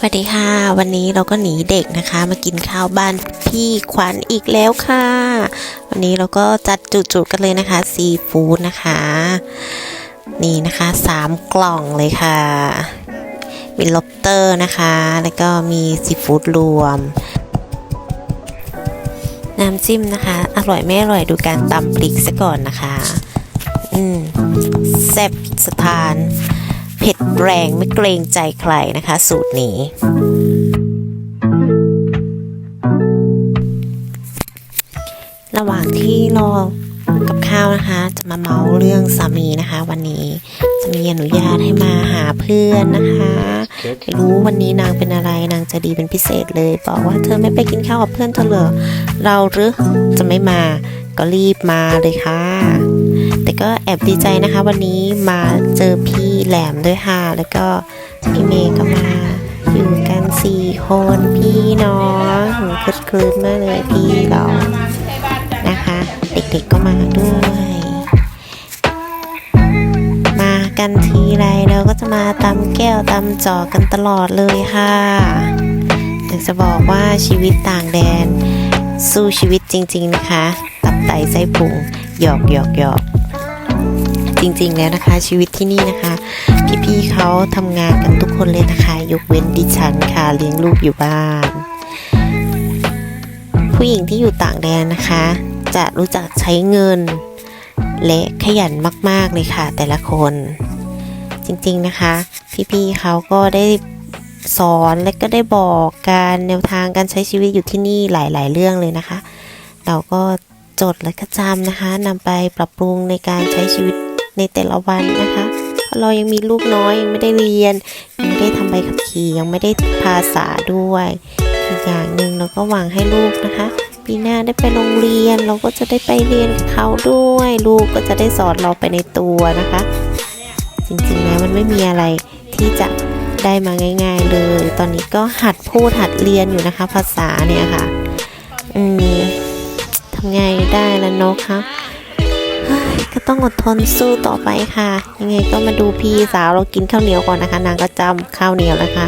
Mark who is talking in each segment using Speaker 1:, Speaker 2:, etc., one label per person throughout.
Speaker 1: สวัสดีค่ะ วันนี้เราก็หนีเด็กนะคะ มากินข้าวบ้านพี่ขวัญอีกแล้วค่ะ วันนี้เราก็จัดจุดๆกันเลยนะคะซีฟู้ดนะคะ นี่นะคะสามกล่องเลยค่ะ มีล็อบเตอร์นะคะ แล้วก็มีซีฟู้ดรวม น้ำจิ้มนะคะ อร่อยไม่อร่อยดูการตำพริกซะก่อนนะคะ อืมแซ่บสถาน ผ็ดแรงไม่เกรงใจใครนะคะ สูตรนี้ ระหว่างที่รอกับข้าวนะคะ จะมาเมาเรื่องสามีนะคะ วันนี้สามีอนุญาตให้มาหาเพื่อนนะคะไม่รู้วันนี้นางเป็นอะไรนางจะดีเป็นพิเศษเลย บอกว่าเธอไม่ไปกินข้าวกับเพื่อนเธอเหรอเราหรือจะไม่มาก็รีบมาเลยค่ะ แต่ก็แอบดีใจนะคะ วันนี้มาเจอพี่ แหลมด้วยค่ะ แล้วก็พี่เมย์ก็มาอยู่กันสี่คนพี่น้องคึกคืนมากเลยพี่เรานะคะ เด็กๆก็มาด้วย มากันทีไรเราก็จะมาตำแก้วตำจอกันตลอดเลยค่ะอยากจะบอกว่าชีวิตต่างแดน สู้ชีวิตจริง ๆ นะคะ ตับไตไส้พุงหยอกหยอกหยอก จริง ๆ แล้วนะคะ ชีวิตที่นี่นะคะ พี่ๆเขาทำงานกันทุกคนเลยนะคะ ยกเว้นดิฉันค่ะเลี้ยงลูกอยู่บ้าน ผู้หญิงที่อยู่ต่างแดนนะคะ จะรู้จักใช้เงิน และขยันมาก ๆ เลยค่ะ แต่ละคน จริง ๆ นะคะ พี่ๆเขาก็ได้สอนและก็ได้บอกการแนวทางการใช้ชีวิตอยู่ที่นี่หลาย ๆ เรื่องเลยนะคะ เราก็จดและก็จำนะคะนำไปปรับปรุงในการใช้ชีวิต ในแต่ละวันนะคะเพราะเรายังมีลูกน้อยยังไม่ได้เรียนยังไม่ได้ทำใบขับขี่ยังไม่ได้ภาษาด้วยอีกอย่างหนึ่งเราก็หวังให้ลูกนะคะปีหน้าได้ไปโรงเรียนเราก็จะได้ไปเรียนกับเขาด้วย ลูกก็จะได้สอนเราไปในตัวนะคะ จริงๆแล้วมันไม่มีอะไรที่จะได้มาง่าย ๆ เลย ตอนนี้ก็หัดพูดหัดเรียนอยู่นะคะ ภาษาเนี่ยค่ะ อืมทำไงได้แล้วเนาะคะ ต้องอดทนสู้ต่อไปค่ะ ยังไงก็มาดูพี่สาวเรากินข้าวเหนียวก่อนนะคะ นางก็จำข้าวเหนียวนะคะ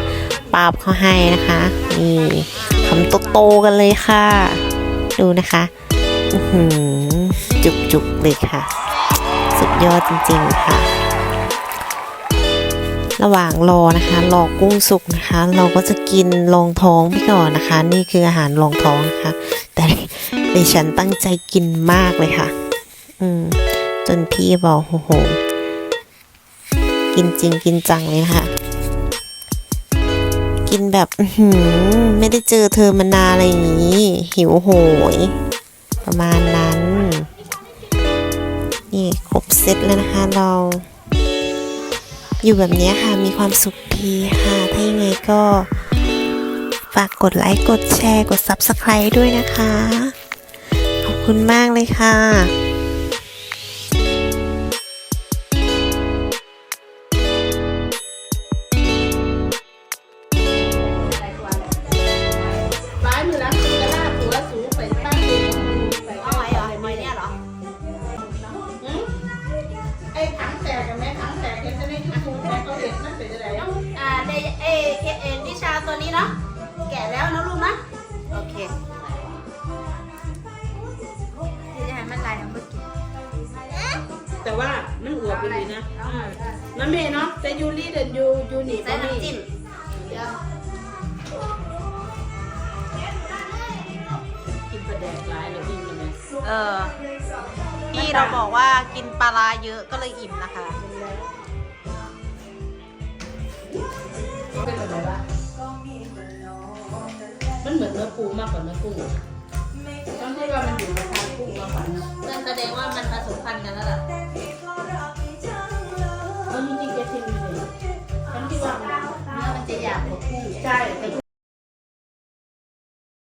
Speaker 1: ปาบเขาให้นะคะนี่คำโตๆกันเลยค่ะ ดูนะคะอือหือจุกๆเลยค่ะ สุดยอดจริงๆค่ะ ระหว่างรอนะคะ รอกุ้งสุกนะคะ เราก็จะกินรองท้องไปก่อนนะคะ นี่คืออาหารรองท้องนะคะ แต่ดิฉันตั้งใจกินมากเลยค่ะ อืม จนพี่บอกโอ้โห กินจริงกินจังเลยนะคะกินแบบหืไม่ได้เจอเธอมานานอะไรอย่างนี้ หิวโหย ประมาณนั้น นี่ครบเซตแล้วนะคะเรา อยู่แบบนี้ค่ะมีความสุขดีค่ะ ถ้ายังไงก็ฝากกดไลค์กดแชร์กด Subscribe ด้วยนะคะ ขอบคุณมากเลยค่ะ
Speaker 2: อ่า
Speaker 3: เด
Speaker 2: เอ
Speaker 3: เคเอ็นวิชาตัวนี้เนาะแก่แล้วนะลูกนะโอเคที่จะให้มันลายทั้งหมดกิน
Speaker 2: แต่ว่ามันอวบไปเลยนะมันเมเนาะแต่ยูรีเดินยูยูหนี
Speaker 3: ใส่น้ำจิ้ม
Speaker 2: กินปลาแดกร้ายเลยพี่มันเนี่ย
Speaker 3: เออพี่เราบอกว่ากินปลาร้าเยอะก็เลยอิ่มนะคะ
Speaker 2: เมันเหมือนเนื้อปูมากกว่าเนื้อกุ้งต้องพูดว่ามันอยู่ในทางกุ้งมากกว่านะ
Speaker 3: นั่นแสดงว่ามันผสมพันธุ์กันแล้วล่ะ
Speaker 2: มันมีจริงแกชิมเลยฉันคิดว่าเนื้
Speaker 3: อมันจะหยาบกว่ากุ้ง
Speaker 2: ใช่